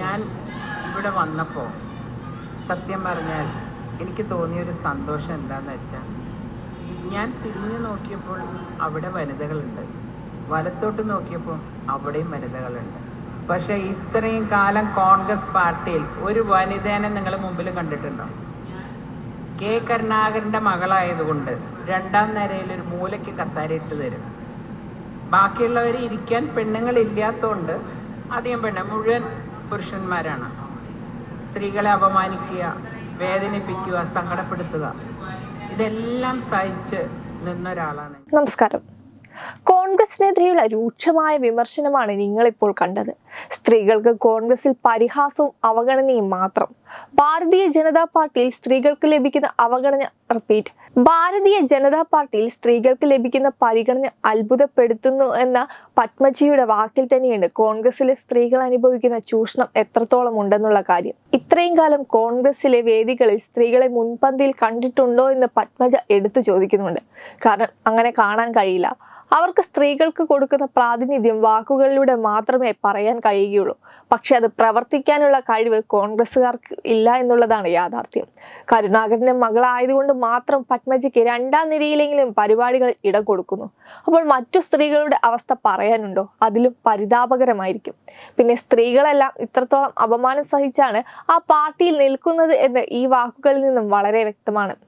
ഞാൻ ഇവിടെ വന്നപ്പോൾ സത്യം പറഞ്ഞാൽ എനിക്ക് തോന്നിയൊരു സന്തോഷം എന്താന്ന് വെച്ചാൽ ഞാൻ തിരിഞ്ഞു നോക്കിയപ്പോൾ അവിടെ വനിതകളുണ്ട്. വലത്തോട്ട് നോക്കിയപ്പോൾ അവിടെയും വനിതകളുണ്ട്. പക്ഷേ ഇത്രയും കാലം കോൺഗ്രസ് പാർട്ടിയിൽ ഒരു വനിതേനെ നിങ്ങൾ മുമ്പിൽ കണ്ടിട്ടുണ്ടോ? കെ കരുണാകരന്റെ മകളായതുകൊണ്ട് രണ്ടാം നിരയിൽ ഒരു മൂലയ്ക്ക് കസാര ഇട്ട് തരും. ബാക്കിയുള്ളവർ ഇരിക്കാൻ പെണ്ണുങ്ങൾ പെണ്ണുങ്ങളില്ലാത്തതുകൊണ്ട് അധികം പെണ്ണ് മുഴുവൻ പുരുഷന്മാരാണ്. സ്ത്രീകളെ അപമാനിക്കുക വേദനിപ്പിക്കുക സങ്കടപ്പെടുത്തുക. ഇതെല്ലാം സഹിച്ച് നിന്ന ഒരാളാണ് നമസ്കാരം കോൺഗ്രസിനെതിരെയുള്ള രൂക്ഷമായ വിമർശനമാണ് നിങ്ങളിപ്പോൾ കണ്ടത്. സ്ത്രീകൾക്ക് കോൺഗ്രസിൽ പരിഹാസവും അവഗണനയും മാത്രം. ഭാരതീയ ജനതാ പാർട്ടിയിൽ സ്ത്രീകൾക്ക് ലഭിക്കുന്ന അവഗണന റിപ്പീറ്റ് ഭാരതീയ ജനതാ പാർട്ടിയിൽ സ്ത്രീകൾക്ക് ലഭിക്കുന്ന പരിഗണന അത്ഭുതപ്പെടുത്തുന്നു എന്ന പത്മജിയുടെ വാക്കിൽ തന്നെയുണ്ട്. കോൺഗ്രസിലെ സ്ത്രീകൾ അനുഭവിക്കുന്ന ചൂഷണം എത്രത്തോളം ഉണ്ടെന്നുള്ള കാര്യം. ഇത്രയും കാലം കോൺഗ്രസിലെ വേദികളിൽ സ്ത്രീകളെ മുൻപന്തിയിൽ കണ്ടിട്ടുണ്ടോ എന്ന് പത്മജ എടുത്തു ചോദിക്കുന്നുണ്ട്. കാരണം അങ്ങനെ കാണാൻ കഴിയില്ല. അവർക്ക് സ്ത്രീകൾക്ക് കൊടുക്കുന്ന പ്രാതിനിധ്യം വാക്കുകളിലൂടെ മാത്രമേ പറയാൻ കഴിയുകയുള്ളൂ. പക്ഷെ അത് പ്രവർത്തിക്കാനുള്ള കഴിവ് കോൺഗ്രസ്സുകാർക്ക് ഇല്ല എന്നുള്ളതാണ് യാഥാർത്ഥ്യം. കരുണാകരന്റെ മകളായതുകൊണ്ട് മാത്രം പത്മജിക്ക് രണ്ടാം നിരയിലെങ്കിലും പരിപാടികൾ ഇടം കൊടുക്കുന്നു. അപ്പോൾ മറ്റു സ്ത്രീകളുടെ അവസ്ഥ പറയാനുണ്ടോ? അതിലും പരിതാപകരമായിരിക്കും. പിന്നെ സ്ത്രീകളെല്ലാം ഇത്രത്തോളം അപമാനം സഹിച്ചാണ് ആ പാർട്ടിയിൽ നിൽക്കുന്നത് എന്ന് ഈ വാക്കുകളിൽ നിന്നും വളരെ വ്യക്തമാണ്.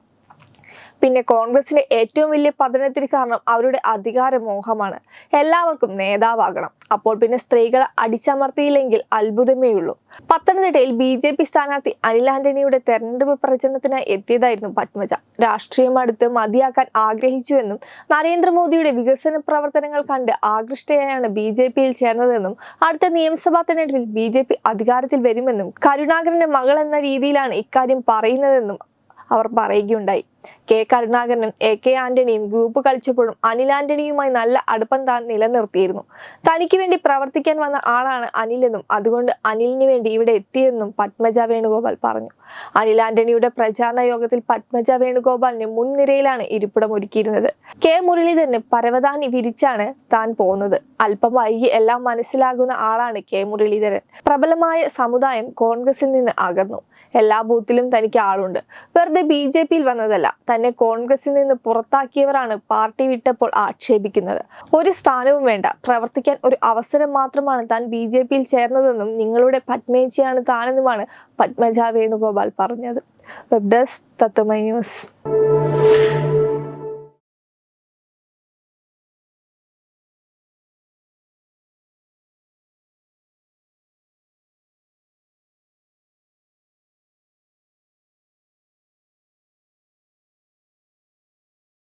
പിന്നെ കോൺഗ്രസിലെ ഏറ്റവും വലിയ പതനത്തിന് കാരണം അവരുടെ അധികാരമോഹമാണ്. എല്ലാവർക്കും നേതാവാകണം. അപ്പോൾ പിന്നെ സ്ത്രീകളെ അടിച്ചമർത്തിയില്ലെങ്കിൽ അത്ഭുതമേ ഉള്ളൂ പത്തനംതിട്ടയിൽ ബി ജെ പി സ്ഥാനാർത്ഥി അനിൽ ആന്റണിയുടെ തെരഞ്ഞെടുപ്പ് പ്രചരണത്തിനായി എത്തിയതായിരുന്നു പത്മജ. രാഷ്ട്രീയം അടുത്ത് മതിയാക്കാൻ ആഗ്രഹിച്ചുവെന്നും നരേന്ദ്രമോദിയുടെ വികസന പ്രവർത്തനങ്ങൾ കണ്ട് ആകൃഷ്ടയായാണ് ബി ജെ പിയിൽ ചേർന്നതെന്നും അടുത്ത നിയമസഭാ തെരഞ്ഞെടുപ്പിൽ ബി ജെ പി അധികാരത്തിൽ വരുമെന്നും കരുണാകരന്റെ മകൾ എന്ന രീതിയിലാണ് ഇക്കാര്യം പറയുന്നതെന്നും അവർ പറയുകയുണ്ടായി. കെ കരുണാകരനും എ കെ ആന്റണിയും ഗ്രൂപ്പ് കളിച്ചപ്പോഴും അനിൽ ആന്റണിയുമായി നല്ല അടുപ്പം താൻ നിലനിർത്തിയിരുന്നു. തനിക്ക് വേണ്ടി പ്രവർത്തിക്കാൻ വന്ന ആളാണ് അനിലെന്നും അതുകൊണ്ട് അനിലിന് വേണ്ടി ഇവിടെ എത്തിയെന്നും പത്മജ വേണുഗോപാൽ പറഞ്ഞു. അനിൽ ആന്റണിയുടെ പ്രചാരണ യോഗത്തിൽ പത്മജ വേണുഗോപാലിന് മുൻനിരയിലാണ് ഇരിപ്പിടം ഒരുക്കിയിരുന്നത്. കെ മുരളീധരന് പരവതാനി വിരിച്ചാണ് താൻ പോകുന്നത് അല്പം വൈകി എല്ലാം മനസ്സിലാകുന്ന ആളാണ് കെ മുരളീധരൻ. പ്രബലമായ സമുദായം കോൺഗ്രസിൽ നിന്ന് അകന്നു. എല്ലാ ബൂത്തിലും തനിക്ക് ആളുണ്ട്. വെറുതെ ബി ജെ പിയിൽ വന്നതല്ല. തന്നെ കോൺഗ്രസിൽ നിന്ന് പുറത്താക്കിയവരാണ് പാർട്ടി വിട്ടപ്പോൾ ആക്ഷേപിക്കുന്നത്. ഒരു സ്ഥാനവും വേണ്ട. പ്രവർത്തിക്കാൻ ഒരു അവസരം മാത്രമാണ് താൻ ബി ജെ പിയിൽ ചേർന്നതെന്നും നിങ്ങളുടെ പത്മേജിയാണ് താനെന്നുമാണ് പത്മജ വേണുഗോപാൽ പറഞ്ഞത്. Web desk Tatwamayi news.